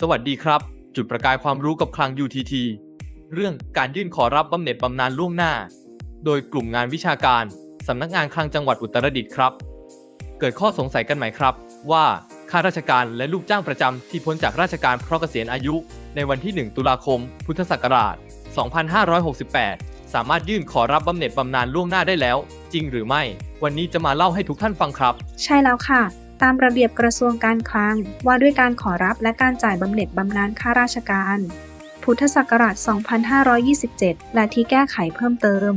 สวัสดีครับ จุดประกายความรู้กับคลัง UTT เรื่องการยื่นขอรับบำเหน็จบำนาญล่วงหน้า โดยกลุ่มงานวิชาการสำนักงานคลังจังหวัดอุตรดิตถ์ครับ เกิดข้อสงสัยกันไหมครับ ว่าข้าราชการและลูกจ้างประจำที่พ้นจากราชการเพราะเกษียณอายุ ในวันที่ 1 ตุลาคม พุทธศักราช 2568 สามารถยื่นขอรับบำเหน็จบำนาญล่วงหน้าได้แล้ว จริงหรือไม่ วันนี้จะมาเล่าให้ทุกท่านฟังครับ ใช่แล้วค่ะ ตามระเบียบกระทรวงการคลัง ว่าด้วยการขอรับและการจ่ายบำเหน็จบำนาญข้าราชการ พุทธศักราช 2527 และที่แก้ไขเพิ่มเติม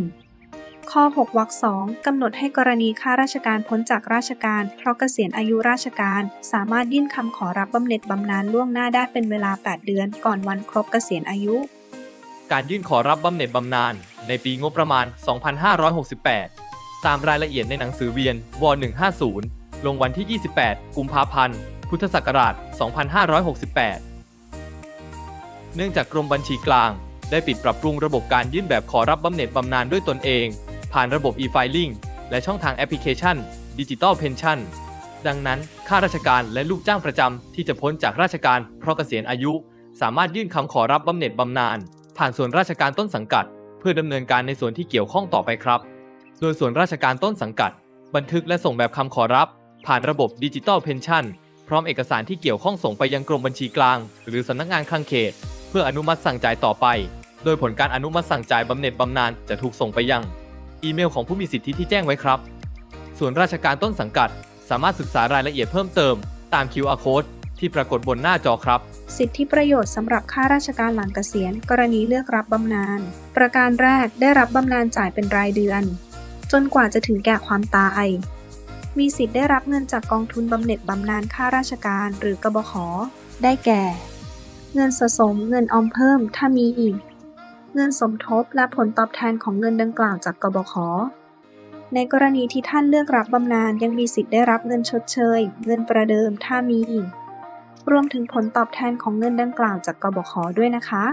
ข้อ 6 วรรค 2 กำหนดให้กรณีข้าราชการพ้นจากราชการ เพราะเกษียณอายุราชการ สามารถยื่นคำขอรับบำเหน็จบำนาญล่วงหน้าได้เป็นเวลา 8 เดือน ก่อนวันครบเกษียณอายุ การยื่นขอรับบำเหน็จบำนาญในปีงบประมาณ 2568 ตามรายละเอียดในหนังสือเวียนว 150 ลงวันที่ 28 กุมภาพันธ์ พุทธศักราช 2568 เนื่องจากกรมบัญชีกลาง ได้ปิดปรับปรุงระบบการยื่นแบบขอรับบำเหน็จบำนาญด้วยตนเอง ผ่านระบบ e-filing และช่องทางแอปพลิเคชัน Digital Pension ดังนั้นข้าราชการและลูกจ้างประจำที่จะพ้นจากราชการเพราะเกษียณอายุ สามารถยื่นคำขอรับบำเหน็จบำนาญผ่านส่วนราชการต้นสังกัด เพื่อดำเนินการในส่วนที่เกี่ยวข้องต่อไปครับ โดยส่วนราชการต้นสังกัด บันทึกและส่งแบบคำขอรับ ผ่านระบบดิจิตอลเพนชั่นพร้อมเอกสารที่เกี่ยวข้องส่งไปยังกรมบัญชีกลาง หรือสำนักงานคลังเขต เพื่ออนุมัติสั่งจ่ายต่อไป โดยผลการอนุมัติสั่งจ่ายบำเหน็จบำนาญจะถูกส่งไปยัง อีเมลของผู้มีสิทธิที่แจ้งไว้ครับ ส่วนราชการต้นสังกัด สามารถศึกษารายละเอียดเพิ่มเติม ตาม QR code ที่ปรากฏบนหน้าจอครับ สิทธิประโยชน์สำหรับข้าราชการหลังเกษียณ กรณีเลือกรับบำนาญประการแรกได้รับบำนาญจ่ายเป็นรายเดือน จนกว่าจะถึงแก่ความตาย มีสิทธิ์ได้รับเงินจากกองทุนบำเหน็จบำนาญข้าราชการหรือกบข ได้แก่ เงินสะสม เงินออมเพิ่ม ถ้ามีอีก เงินสมทบและผลตอบแทนของเงินดังกล่าวจากกบข ในกรณีที่ท่านเลือกรับบำนาญยังมีสิทธิ์ได้รับเงินชดเชย เงินประเดิม ถ้ามีอีก รวมถึงผลตอบแทนของเงินดังกล่าวจากกบข ด้วยนะคะ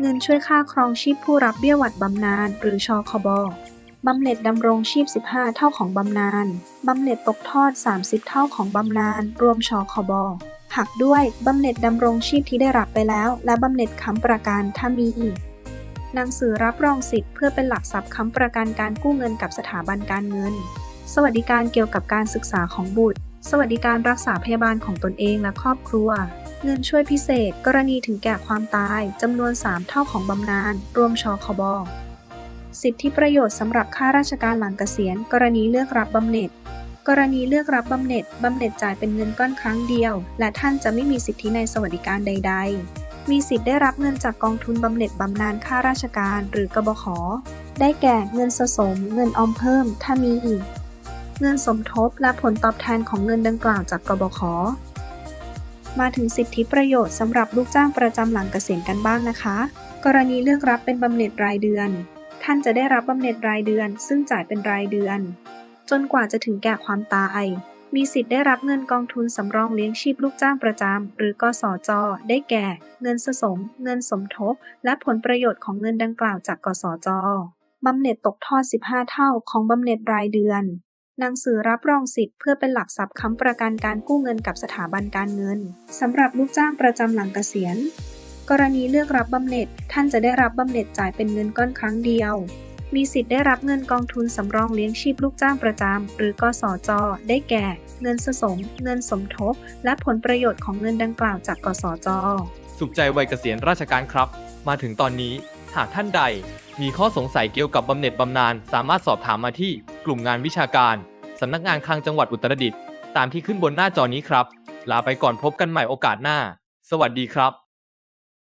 เงินช่วยค่าครองชีพผู้รับเบี้ยหวัดบำนาญหรือชอคบ บำเหน็จดำรงชีพ 15 เท่าของบำนาญ บำเหน็จตกทอด 30 เท่าของบำนาญ รวมชอคบหักด้วยบำเหน็จดำรงชีพที่ได้รับไปแล้ว และบำเหน็จค้ำประกันถ้ามีอีก หนังสือรับรองสิทธิ์เพื่อเป็นหลักทรัพย์ค้ำประกันการกู้เงินกับสถาบันการเงิน สวัสดิการเกี่ยวกับการศึกษาของบุตร สวัสดิการรักษาพยาบาลของตนเองและครอบครัว เงินช่วยพิเศษ กรณีถึงแก่ความตายจำนวน 3 เท่าของบำนาญ รวมชคบ สิทธิประโยชน์สำหรับข้าราชการหลังเกษียณ กรณีเลือกรับบำเหน็จ กรณีเลือกรับบำเหน็จบำเหน็จจ่ายเป็นเงินก้อนครั้งเดียว และท่านจะไม่มีสิทธิในสวัสดิการใด ๆ มีสิทธิ์ได้รับเงินจากกองทุนบำเหน็จบำนาญข้าราชการ หรือกบข ได้แก่เงินสะสม เงินออมเพิ่ม ถ้ามีอีกเงินสมทบและผลตอบแทนของเงินดังกล่าวจากกบข มาถึงสิทธิประโยชน์สำหรับลูกจ้างประจำหลังเกษียณกันบ้างนะคะ กรณีเลือกรับเป็นบำเหน็จรายเดือน ท่านจะได้รับบำเหน็จรายเดือน ซึ่งจ่ายเป็นรายเดือน จนกว่าจะถึงแก่ความตาย มีสิทธิ์ได้รับเงินกองทุนสำรองเลี้ยงชีพลูกจ้างประจำหรือกสจ ได้แก่ เงินสะสม เงินสมทบ และผลประโยชน์ของเงินดังกล่าวจากกสจบำเหน็จตกทอด 15 เท่าของบำเหน็จรายเดือน หนังสือรับรองสิทธิ์เพื่อเป็นหลักทรัพย์ค้ำประกันการกู้เงินกับสถาบันการเงินสำหรับลูกจ้างประจำหลังเกษียณ กรณีเลือกรับบำเหน็จ ท่านจะได้รับบำเหน็จจ่ายเป็นเงินก้อนครั้งเดียว มีสิทธิ์ได้รับเงินกองทุนสำรองเลี้ยงชีพลูกจ้างประจำหรือกสจ ได้แก่ เงินสะสม เงินสมทบ และผลประโยชน์ของเงินดังกล่าวจากกสจ สุขใจวัยเกษียณราชการครับ มาถึงตอนนี้ หากท่านใด มีข้อสงสัยเกี่ยวกับบำเหน็จบำนาญสามารถสอบถามมาที่กลุ่มงานวิชาการสำนักงานคลังจังหวัดอุตรดิตถ์ตามที่ขึ้นบนหน้าจอนี้ครับ ลาไปก่อนพบกันใหม่โอกาสหน้า สวัสดีครับ